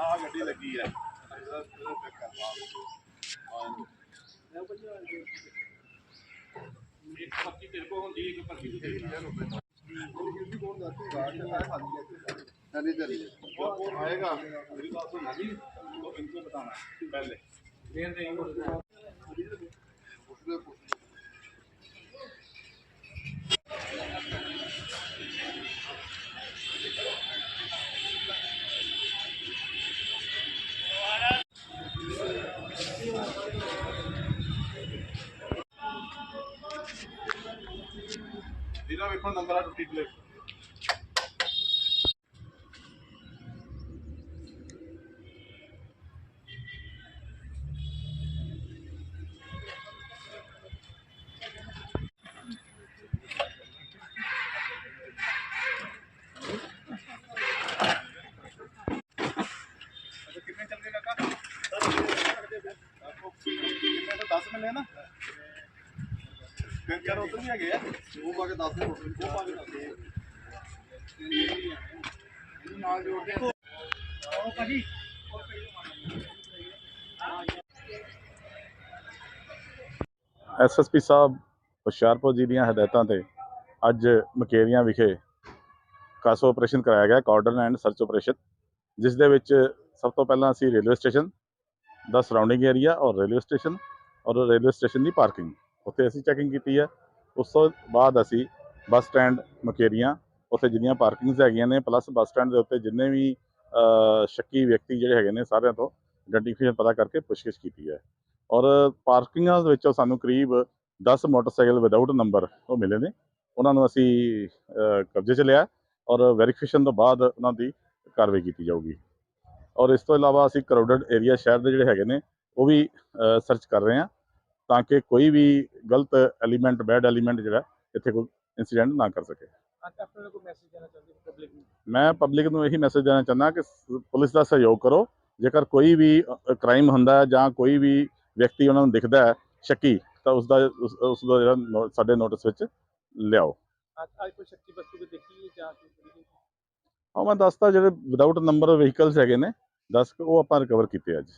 ਤਾਂ ਗੱਡੀ ਲੱਗੀ ਹੈ ਇੱਕ ਪੱਕੀ ਤੇਰੇ ਕੋਲ ਹੁੰਦੀ ਇੱਕ ਪੱਕੀ ਤੇਰੇ ਕੋਲ नहीं चलिए आएगा मेरी बात सुन अभी तो इनको बताना पहले wait for number to take place. कितने चल गए काका आपको दस में लेना ਮਿਲੇ ਨਾ ਤਿੰਨ ਉਧਰ ਵੀ ਹੈਗੇ ਆ ਉਹ ਪਾ ਕੇ ਦੱਸ ਦੇ, ਉਹ ਪਾ ਕੇ ਦੱਸ ਦਿਓ। ਇਹਨੂੰ ਨਾਲ ਜੋੜਦੇ ਆ ਉਹ ਭਾਜੀ ਐਸਐਸਪੀ ਸਾਹਿਬ, ਹੁਸ਼ਿਆਰਪੁਰ ਜੀ ਦੀਆਂ ਹਦਾਇਤਾਂ ਤੇ ਅੱਜ ਮਕੇਰੀਆਂ ਵਿਖੇ ਕਾਸੋ ਆਪਰੇਸ਼ਨ ਕਰਾਇਆ ਗਿਆ ਕਾਰਡਨ ਐਂਡ ਸਰਚ ਆਪਰੇਸ਼ਨ, ਜਿਸ ਦੇ ਵਿੱਚ ਸਭ ਤੋਂ ਪਹਿਲਾਂ ਅਸੀਂ ਰੇਲਵੇ ਸਟੇਸ਼ਨ ਦਾ ਸਰਾਊਂਡਿੰਗ ਏਰੀਆ ਔਰ ਰੇਲਵੇ ਸਟੇਸ਼ਨ ਔਰ ਰੇਲਵੇ ਸਟੇਸ਼ਨ ਦੀ ਪਾਰਕਿੰਗ ਉੱਥੇ ਅਸੀਂ ਚੈਕਿੰਗ ਕੀਤੀ ਹੈ। ਉਸ ਤੋਂ ਬਾਅਦ ਅਸੀਂ ਬੱਸ ਸਟੈਂਡ ਮਕੇਰੀਆਂ, ਉੱਥੇ ਜਿੰਨੀਆਂ ਪਾਰਕਿੰਗਸ ਹੈਗੀਆਂ ਨੇ ਪਲੱਸ ਬੱਸ ਸਟੈਂਡ ਦੇ ਉੱਤੇ ਜਿੰਨੇ ਵੀ ਸ਼ੱਕੀ ਵਿਅਕਤੀ ਜਿਹੜੇ ਹੈਗੇ ਨੇ ਸਾਰਿਆਂ ਤੋਂ ਆਇਡੈਂਟੀਫਿਕੇਸ਼ਨ ਪਤਾ ਕਰਕੇ ਪੁੱਛਗਿੱਛ ਕੀਤੀ ਹੈ। ਔਰ ਪਾਰਕਿੰਗਾਂ ਦੇ ਵਿੱਚੋਂ ਸਾਨੂੰ ਕਰੀਬ 10 ਮੋਟਰਸਾਈਕਲ ਵਿਦਆਊਟ ਨੰਬਰ ਉਹ ਮਿਲੇ ਨੇ। ਉਹਨਾਂ ਨੂੰ ਅਸੀਂ ਕਬਜ਼ੇ 'ਚ ਲਿਆ ਔਰ ਵੈਰੀਫਿਕੇਸ਼ਨ ਤੋਂ ਬਾਅਦ ਉਹਨਾਂ ਦੀ ਕਾਰਵਾਈ ਕੀਤੀ ਜਾਊਗੀ। ਔਰ ਇਸ ਤੋਂ ਇਲਾਵਾ ਅਸੀਂ ਕਰਾਊਡਡ ਏਰੀਆ ਸ਼ਹਿਰ ਦੇ ਜਿਹੜੇ ਹੈਗੇ ਨੇ, ਉਹ ਵੀ ਸਰਚ ਕਰ ਰਹੇ ਹਾਂ। ਤਾਂ ਕਿ ਕੋਈ ਵੀ ਗਲਤ ਐਲੀਮੈਂਟ ਬੈਡ ਐਲੀਮੈਂਟ ਜਿਹੜਾ ਇੱਥੇ ਕੋਈ ਇਨਸੀਡੈਂਟ ਨਾ ਕਰ ਸਕੇ। ਮੈਂ ਪਬਲਿਕ ਨੂੰ ਇਹੀ ਮੈਸੇਜ ਦੇਣਾ ਚਾਹੁੰਦਾ ਕਿ ਪੁਲਿਸ ਦਾ ਸਹਿਯੋਗ ਕਰੋ। ਜੇਕਰ ਕੋਈ ਵੀ ਕ੍ਰਾਈਮ ਹੁੰਦਾ ਜਾਂ ਕੋਈ ਵੀ ਵਿਅਕਤੀ ਉਹਨਾਂ ਨੂੰ ਦਿਖਦਾ ਹੈ ਸ਼ੱਕੀ ਤਾਂ ਉਸ ਦਾ ਉਸ ਦਾ ਜਿਹੜਾ ਸਾਡੇ ਨੋਟਿਸ ਵਿੱਚ ਲਿਆਓ। ਅੱਜ ਕੋਈ ਸ਼ੱਕੀ ਵਸਤੂ ਦੇਖੀ ਜਾਂ ਹਾਂ ਮੈਂ ਦੱਸਦਾ ਜਿਹੜੇ ਵਿਦਆਊਟ ਨੰਬਰ ਵਹੀਕਲਸ ਹੈਗੇ ਨੇ 10 ਉਹ ਆਪਾਂ ਰਿਕਵਰ ਕੀਤੇ ਅੱਜ।